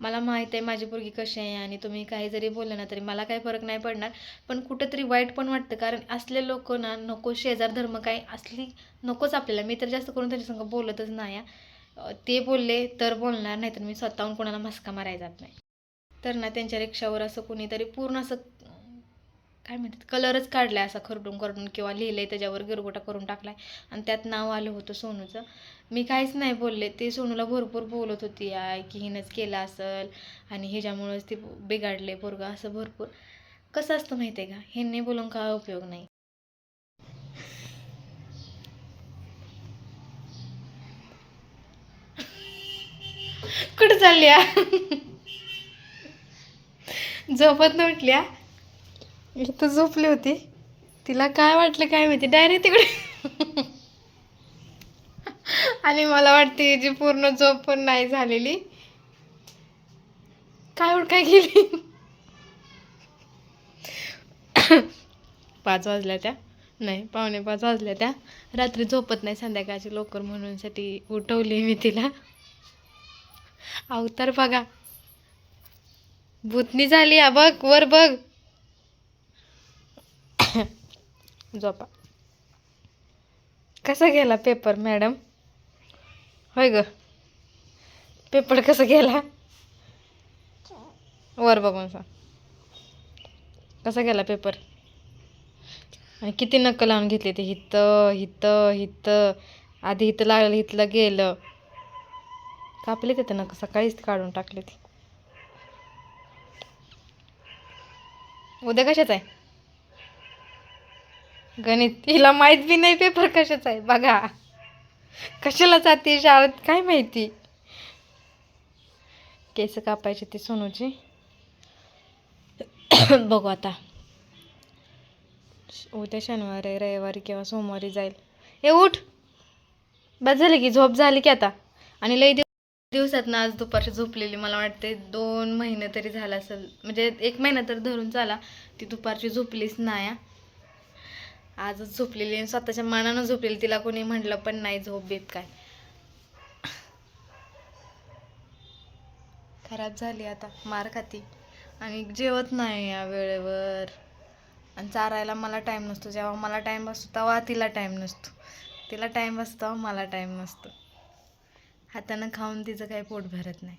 मला माहीत आहे माझी पोरगी कशी आहे आणि तुम्ही काही जरी बोललं ना तरी मला काही फरक नाही पडणार. पण कुठंतरी वाईट पण वाटतं. कारण असले लोक ना नको शेजार धर्म काय असली नकोच आपल्याला. मी तर जास्त करून त्याच्यासंग बोलतच नाही. ते बोलले तर बोलणार नाही तर मी स्वतःहून कोणाला मस्का मारायला जात नाही. तर ना त्यांच्या रिक्षावर असं कोणीतरी पूर्ण असं काय म्हणतात कलरच काढलाय असा खरडून खरडून किंवा लिहिलंय त्याच्यावर गिरगोटा करून टाकलाय. आणि त्यात नाव आलं होतं सोनूचं. मी काहीच नाही बोलले. ते सोनूला भरपूर बोलत होती आय की हिनंच केलं असेल. आणि ह्याच्यामुळंच ते बिघाडले पोरगा असं भरपूर. कसं असतं माहिती आहे का? ह्यांनी बोलून काय उपयोग नाही. कुठं चालल्या? झोपत नव्हतल्या इथं झोपली होती. तिला काय वाटलं काय माहिती. डायरेक्ट तिकडे. आणि मला वाटते जी पूर्ण झोप पण नाही झालेली. काय उठ काय गेली पाच वाजल्या त्या. नाही पावणे पाच वाजल्या त्या. रात्री झोपत नाही संध्याकाळची लवकर म्हणूनसाठी उठवली मी तिला. अवतार बघा. भूतनी झाली आ बघ वर बघ. झोपा. कसा गेला पेपर मॅडम होय ग. पेपर कसा गेला? वर बघून सांग. कसा गेला पेपर आणि किती नक्क लावून घेतली ते? हिथं हिथं हिथं आधी हिथं लागलं हिथलं गेलं. कापले ते नक सकाळीच काढून टाकले ते उद्या कशाच आहे? गणित हिला माहीत बी नाही पेपर कशाचा आहे. बघा. कशाला जाते शाळेत? काय माहिती? केस कापायची ती सोनूची. बघू आता. उद्या शनिवारी रविवारी किंवा सोमवारी जाईल. ए उठ. बस झाली की झोप झाली की आता. आणि लई दिव दिवसात ना आज दुपारची झोपलेली. मला वाटते दोन महिने तरी झाला असेल. म्हणजे एक महिना तर धरून चाला ती दुपारची झोपलीच नाही आजच झोपलेली आणि स्वतःच्या मनानं झोपलेली तिला कोणी म्हटलं पण नाही झोप बीत काय. खराब झाली आता मार खाती. आणि जेवत नाही या वेळेवर. आणि चारायला मला टाईम नसतो जेव्हा मला टाईम असतो तेव्हा तिला टाईम नसतो. तिला टाईम असतो तेव्हा मला टाईम नसतो. हातानं खाऊन तिचं काही पोट भरत नाही.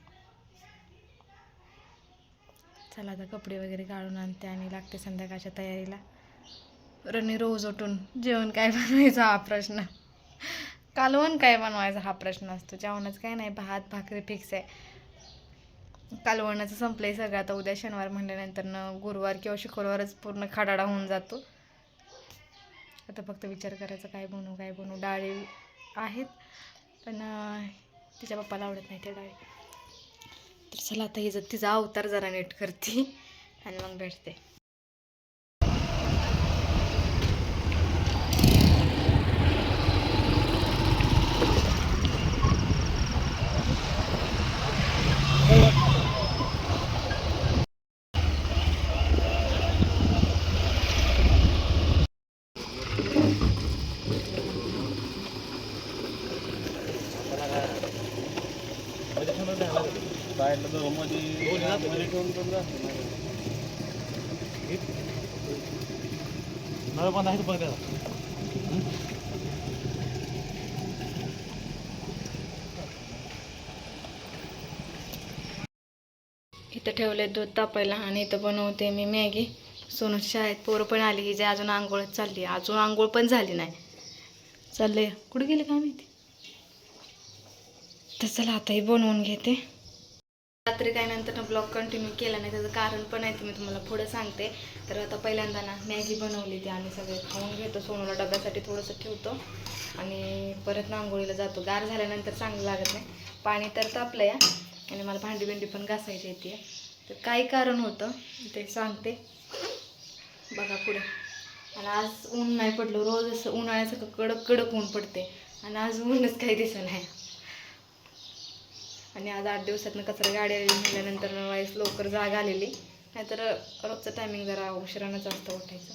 चला आता कपडे वगैरे काढून आणते आणि लागते संध्याकाळच्या तयारीला. रनी रोज उठून जेवण काय बनवायचं हा प्रश्न. कालवण काय बनवायचा हा प्रश्न असतो. जेवणाचं काय नाही भात भाकरी फिक्स आहे. कालवणाचं संपलंय सगळं. आता उद्या शनिवार म्हणल्यानंतर न गुरुवार किंवा शुक्रवारच पूर्ण खडाडा होऊन जातो. आता फक्त विचार करायचा काय बनवू काय बनवू. डाळी आहेत पण तिच्या पप्पाला आवडत नाही त्या डाळी. तर चला आता हिचं तिचा अवतार जरा नीट करते आणि मग भेटते. इथं ठेवले दूध तापायला आणि इथं बनवते मी मॅगी. सोनूच्या शाळेत पोरं पण आली की जे अजून आंघोळच चालली. अजून आंघोळ पण झाली नाही. चाललंय. कुठे गेले काय माहिती? तर चला आता बनवून घेते. रात्री काय नंतर ब्लॉग कंटिन्यू केला नाही त्याचं कारण पण आहे ते मी तुम्हाला पुढं सांगते. तर आता पहिल्यांदा ना मॅगी बनवली ती आम्ही सगळे खाऊन घेतो. सोनूला डब्यासाठी थोडंसं ठेवतो. आणि परत नांगोळीला जातो. गार झाल्यानंतर चांगलं लागत नाही. पाणी तर तापलं या आणि मला भांडी बिंडी पण घासायची येते तर काय कारण होतं ते सांगते. बघा पुढे. आणि आज ऊन नाही पडलं. रोज असं उन्हाळ्यासारखं कडक कडक ऊन पडते. आणि आज ऊनच काही दिसत नाही. आणि आज आठ दिवसातनं कचरा गाडी आली म्हटल्यानंतर वाईस लवकर जाग आलेली. नाहीतर रोजचं टायमिंग जरा उशिरानंच असतं उठायचं.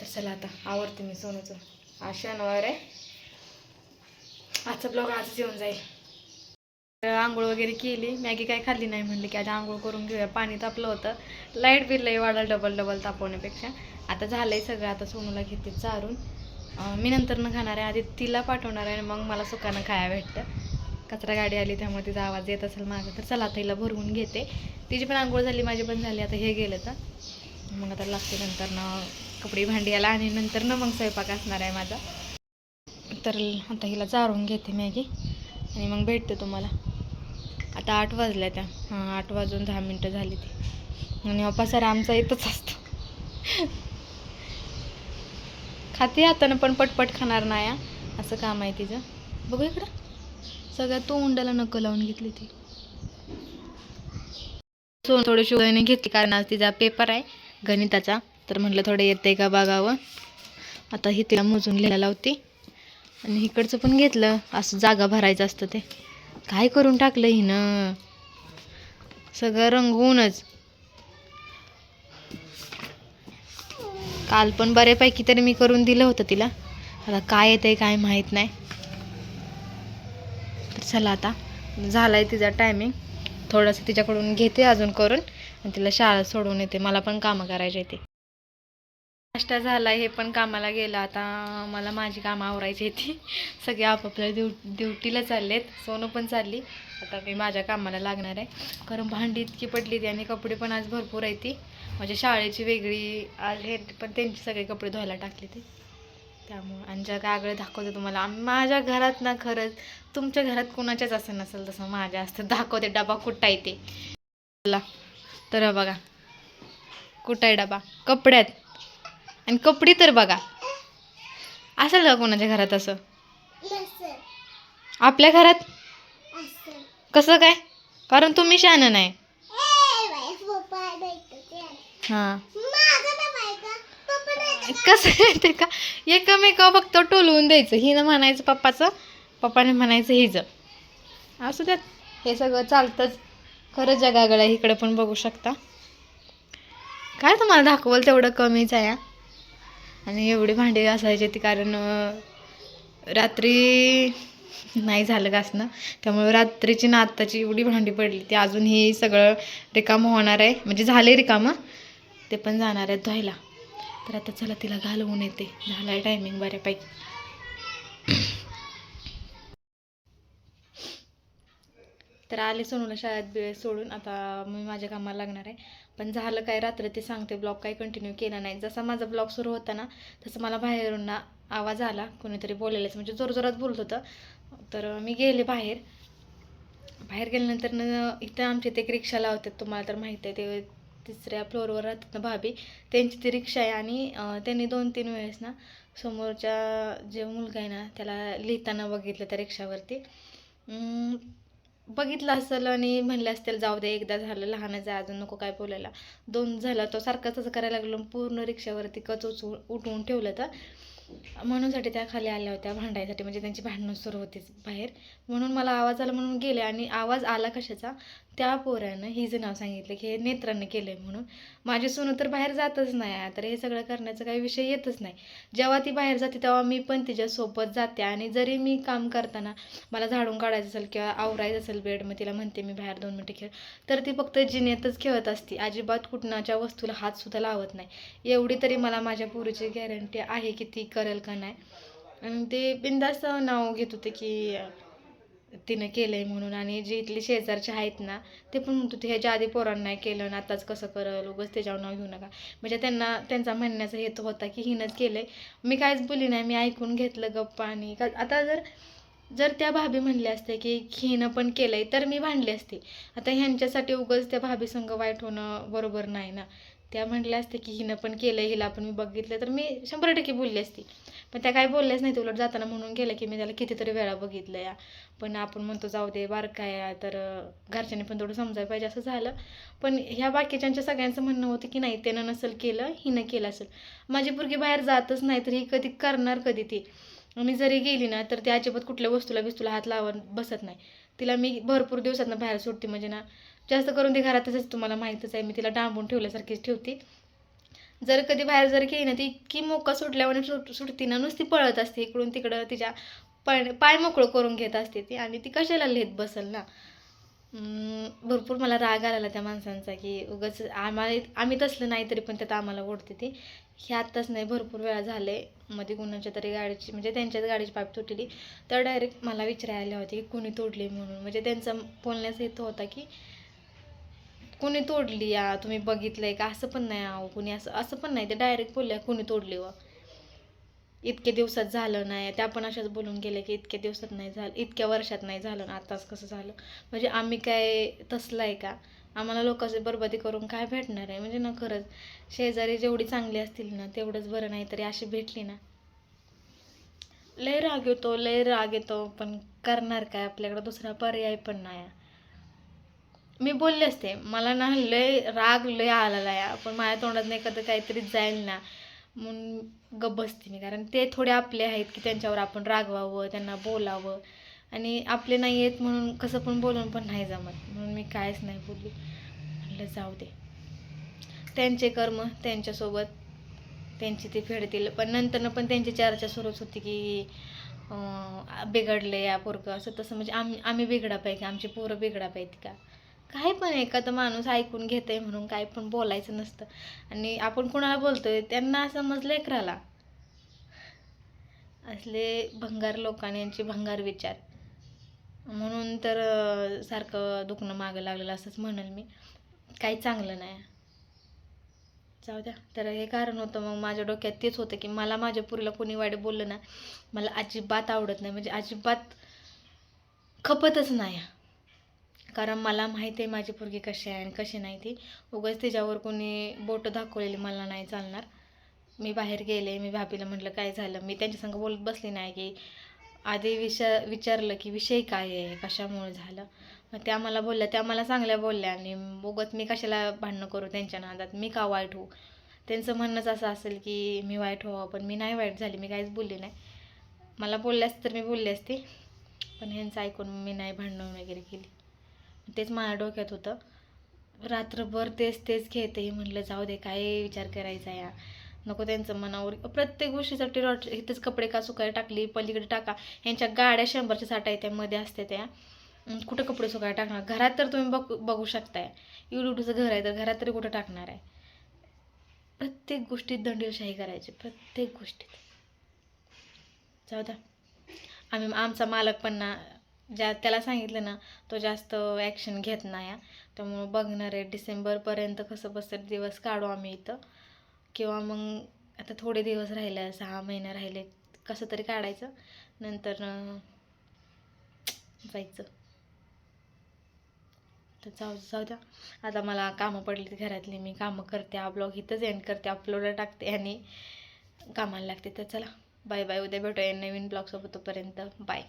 तर चला आता आवडते मी सोनूचं. आज शनिवार आहे. आजचा ब्लॉग आजच येऊन जाईल. आंघोळ वगैरे केली. मॅगी काय खाल्ली नाही म्हणली की आता आंघोळ करून घेऊया. पाणी तापलं होतं. लाइट बिल लई वाढलं डबल डबल तापवण्यापेक्षा. आता झालंय सगळं. आता सोनूला घेते चारून. मी नंतर न खाणार आहे. आधी तिला पाठवणार आहे आणि मग मला सुकानं खाया भेटतं. कचरा गाडी आली त्यामुळे तिचा आवाज येत असेल मागं. तर चला आता हिला भरवून घेते. तिची पण आंघोळ झाली माझी पण झाली. आता हे गेलं तर. मग आता लागते नंतरनं कपडे भांडी आला आणि नंतरनं मग स्वयंपाक असणार आहे माझा. तर आता हिला चारून घेते मॅगी आणि मग भेटते तुम्हाला. आता आठ वाजल्या त्या. हां आठ वाजून दहा मिनटं झाली ती. आणि अप्पा सर आमचा इथंच असतो. खाते हातानं पण पटपट खाणार नाही असं काम आहे तिचं. बघू इकडं. सगळ्यात तो उंडाला नकं लावून घेतली ती. सोन थोडी शुगरने घेतली कारण आज तिचा पेपर आहे गणिताचा. तर म्हटलं थोडं येते का बघावं. आता ही तिला मोजून लिहायला लावते. आणि इकडचं पण घेतलं असं जागा भरायचं असतं ते. काय करून टाकलं हिनं? सगळं रंगवूनच. काल पण बऱ्यापैकी तरी मी करून दिलं होतं तिला. आता काय येतं आहे काय माहीत नाही. तर चला आता. झाला आहे तिचा टायमिंग थोडंसं तिच्याकडून घेते अजून करून. आणि तिला शाळा सोडून येते. मला पण कामं करायचे ते. नाश्ता झाला हे पण कामाला गेला. आता मला माझी कामं आवरायची होती सगळे आपापल्या ड्यु ड्युटीला चाललेत. सोनं पण चालली. आता मी माझ्या कामाला लागणार आहे. कारण भांडी इतकी पडली ती आणि कपडे पण आज भरपूर आहे ती. माझ्या शाळेची वेगळी आज हे पण त्यांचे सगळे कपडे धुवायला टाकले ते. त्यामुळं आणि जग आगळे दाखवते तुम्हाला माझ्या घरात ना खरंच तुमच्या घरात कोणाच्याच असं नसेल तसं माझ्या असतं दाखवते डबा कुठं आहे ते. ला तर बघा कुठं आहे डबा? कपड्यात. आणि कपडे तर बघा. असेल का कोणाच्या घरात असं? आपल्या घरात? कसं काय? कारण तुम्ही शहाणं नाही. हां. कसं आहे ते का? एकमेका फक्त टोलवून द्यायचं. हिनं म्हणायचं पप्पाचं पप्पाने म्हणायचं हिचं. असू द्यात. हे सगळं चालतंच. खरंच जगागळं आहे इकडे पण बघू शकता. काय तुम्हाला दाखवल तेवढं कमीच आहे. आणि एवढी भांडी घासायची ती कारण रात्री नाही झालं घासणं. त्यामुळे रात्रीची ना आत्ताची एवढी भांडी पडली ती अजून ही सगळं रिकामं होणार आहे. म्हणजे झाले रिकामं. ते पण जाणार आहेत धुवायला. तर आता चला तिला घालवून येते. झाला आहे टायमिंग बऱ्यापैकी. तर आले सोनूला शाळेत सोडून. आता मी माझ्या कामाला लागणार आहे. पण झालं काय रात्र ते सांगते. ब्लॉग काही कंटिन्यू केला नाही. जसा माझा ब्लॉग सुरू होता ना तसं मला बाहेरून ना आवाज आला. कोणीतरी बोलायलाच. म्हणजे जोरजोरात बोलत होतं. तर मी गेले बाहेर. बाहेर गेल्यानंतर न इथं आमच्या इथे एक रिक्षा लावतात. तुम्हाला तर माहीत आहे. ते तिसऱ्या फ्लोअरवर राहतात ना भाभी त्यांची ती रिक्षा आहे आणि त्यांनी दोन तीन वेळेस ना समोरच्या जे मुलगा आहे ना त्याला लिहिताना बघितलं त्या रिक्षावरती. बघितलं असेल आणि म्हणलं असतील जाऊ दे एकदा झालं लहानच आहे अजून नको काय बोलायला. दोन झाला तो सारखं तसं करायला लागलो पूर्ण रिक्षावरती कच उचवून उठवून ठेवलं तर म्हणूनसाठी त्या खाली आल्या होत्या भांडायसाठी म्हणजे त्यांची भांडणं सुरू होतीच बाहेर. म्हणून मला आवाज आला म्हणून गेले आणि आवाज आला कशाचा? त्या पोरानं हिचं नाव सांगितलं की हे नेत्रानं केलं आहे म्हणून. माझी सोनं तर बाहेर जातच नाही तर हे सगळं करण्याचा काही विषय येतच नाही. जेव्हा ती बाहेर जाते तेव्हा मी पण तिच्यासोबत जाते. आणि जरी मी काम करताना मला झाडून काढायचं असेल किंवा आवरायचं असेल बेड मग तिला म्हणते मी बाहेर दोन मिनटं खेळ. तर ती फक्त जिन्यातच खेळत असते. अजिबात कुठनाच्या वस्तूला हातसुद्धा लावत नाही. एवढी तरी मला माझ्या पोरीची गॅरंटी आहे की ती करेल का नाही. आणि ते बिंदास्त नाव घेत होते की तिनं केलं आहे म्हणून आणि जे इथले शेजारचे आहेत ना ते पण म्हणतो ते ह्याच्या आधी पोरांना नाही केलं आणि आताच कसं करल? उगच त्याच्यावर नाव घेऊ नका. म्हणजे त्यांना त्यांचा म्हणण्याचा हेतू होता की हिनंच केलं आहे मी काहीच बोलली नाही मी ऐकून घेतलं गप्पा आणि का आता जर जर त्या भाभी म्हणल्या असत्या की हिनं पण केलं आहे तर मी भांडले असते. आता ह्यांच्यासाठी उगच त्या भाभी संग वाईट होणं बरोबर नाही ना. त्या म्हटल्या असते की हिनं पण केलं हिला पण मी बघितलं. तर मी शंभर टक्के बोलली असती. पण त्या काही बोलल्याच नाही उलट जाताना म्हणून गेलं की मी त्याला कितीतरी वेळा बघितलं या. पण आपण म्हणतो जाऊ दे बारका तर घरच्यांनी पण थोडं समजायला पाहिजे असं झालं. पण ह्या बाकीच्यांच्या सगळ्यांचं म्हणणं होतं की नाही त्यानं नसेल केलं हिनं केलं असेल. माझी पुरगी बाहेर जातच नाही तर ही कधी करणार कधी ती? मी जरी गेली ना तर ती अजिबात कुठल्या वस्तूला बिस्तूला हात लावून बसत नाही. तिला मी भरपूर दिवसातनं बाहेर सुटते म्हणजे ना जास्त करून ती घरातच तुम्हाला माहीतच आहे. मी तिला डांबून ठेवल्यासारखीच ठेवते. जर कधी बाहेर जर गेली ना ती इतकी मोका सुटल्यावर सुट सुटती ना नुसती पळत असते. इकडून तिकडं तिच्या पाय पाय मोकळं करून घेत असते ती. आणि ती कशाला लिहित बसल ना? भरपूर मला राग आलेला त्या माणसांचा की उगाच आम्हाला आम्ही तसलं नाही तरी पण त्यात आम्हाला ओढते ती. हे आत्ताच नाही भरपूर वेळा झाले मध्ये कुणाच्या तरी गाडीची म्हणजे त्यांच्याच गाडीची पाईप तुटली. तर डायरेक्ट मला विचारायला आले होते की कुणी तोडली म्हणून. म्हणजे त्यांचा बोलण्याचा हेतू होता की कुणी तोडली या तुम्ही बघितलंय का? असं पण नाही अहो कुणी असं असं पण नाही. ते डायरेक्ट बोलल्या कुणी तोडली व? इतके दिवसात झालं नाही. त्या पण अशाच बोलून गेल्या की इतक्या दिवसात नाही झालं इतक्या वर्षात नाही झालं ना आताच कसं झालं? म्हणजे आम्ही काय तसलं आहे का? आम्हाला लोकांची बरबादी करून काय भेटणार आहे? म्हणजे ना खरंच शेजारी जेवढी चांगली असतील ना तेवढंच बरं नाही तरी अशी भेटली ना. लय राग येतो लय राग येतो पण करणार काय? आपल्याकडं दुसरा पर्याय पण नाही. आहे. मी बोलले असते मला ना लय राग लय आलेला आहे पण माझ्या तोंडात नाही कधी काहीतरी जाईल ना. म्हणून गप्प बसते मी कारण ते थोडे आपले आहेत की त्यांच्यावर आपण रागवावं त्यांना बोलावं. आणि आपले नाही आहेत म्हणून कसं पण बोलून पण नाही जमत. म्हणून मी कायच नाही बोलली. म्हटलं जाऊ दे. त्यांचे कर्म त्यांच्यासोबत त्यांची ते फेडतील. पण नंतरनं पण त्यांची चर्चा सुरूच होती की बिघडले या पोरगं. असं तसं म्हणजे आम्ही आम्ही बिघडा पाहिजे आमची पोरं बिघडा पाहिजे का? काय पण एखादा माणूस ऐकून घेतंय म्हणून काय पण बोलायचं नसतं. आणि आपण कोणाला बोलतोय त्यांना समजलं लेकराला असले भंगार लोकांनी यांचे भंगार विचार. म्हणून तर सारखं दुखणं मागं लागलेलं असंच म्हणेल मी. काही चांगलं नाही. जाऊ द्या. तर हे कारण होतं मग माझ्या डोक्यात तेच होतं की मला माझ्या पुरीला कोणी वाईट बोललं ना मला अजिबात आवडत नाही. म्हणजे अजिबात खपतच नाही. कारण मला माहिती आहे माझी पोरगी कशी आहे आणि कशी नाही ती. उगाच तिच्यावर कोणी बोटं दाखवलेली मला नाही चालणार. मी बाहेर गेले मी भाभीला म्हटलं काय झालं? मी त्यांच्यासंग बोलत बसली नाही की आधी विचार विचारलं की विषय काय आहे? कशामुळे झालं? मग त्या मला बोलल्या त्या मला चांगल्या बोलल्या आणि उगत मी कशाला भांडणं करू त्यांच्या नादात? मी का वाईट होऊ? त्यांचं म्हणणंच असं असेल की मी वाईट व्हावं पण मी नाही वाईट झाली मी काहीच बोलली नाही. मला बोलल्यास तर मी बोलली असती पण ह्यांचं ऐकून मी नाही भांडणं वगैरे केली. तेच माझ्या डोक्यात होतं. रात्रभर तेच तेच घेते. म्हटलं जाऊ दे काय विचार करायचा या. नको त्यांचं मनावर प्रत्येक गोष्टीसाठी रॉट इथेच कपडे का सुकाय टाकली पलीकडे टाका. ह्यांच्या गाड्या शंभरच्या साठ आहे त्यामध्ये असते त्या. कुठं कपडे सुकाय टाकणार? घरात तर तुम्ही बघ बघू शकताय. युट्यूबचं घर आहे तर घरात तरी कुठं टाकणार आहे? प्रत्येक गोष्टीत दंडशाही करायची प्रत्येक गोष्टीत. जाऊ द्या. आम्ही आमचा मालक पण ना ज्या त्याला सांगितलं ना तो जास्त ॲक्शन घेत नाही. त्यामुळं बघणार आहे. डिसेंबरपर्यंत कसं बसत दिवस काढू आम्ही इथं. किंवा मग आता थोडे दिवस राहिले सहा महिने राहिले कसं तरी काढायचं. नंतर जायचं. तर जाऊ जाऊ द्या. आता मला कामं पडली घरातली. मी कामं करते हा ब्लॉग इथंच एंड करते अपलोड टाकते आणि कामाला लागते. तर चला. Bye bye. उद्या भेटूया नवीन ब्लॉगसोबत तोपर्यंत. बाय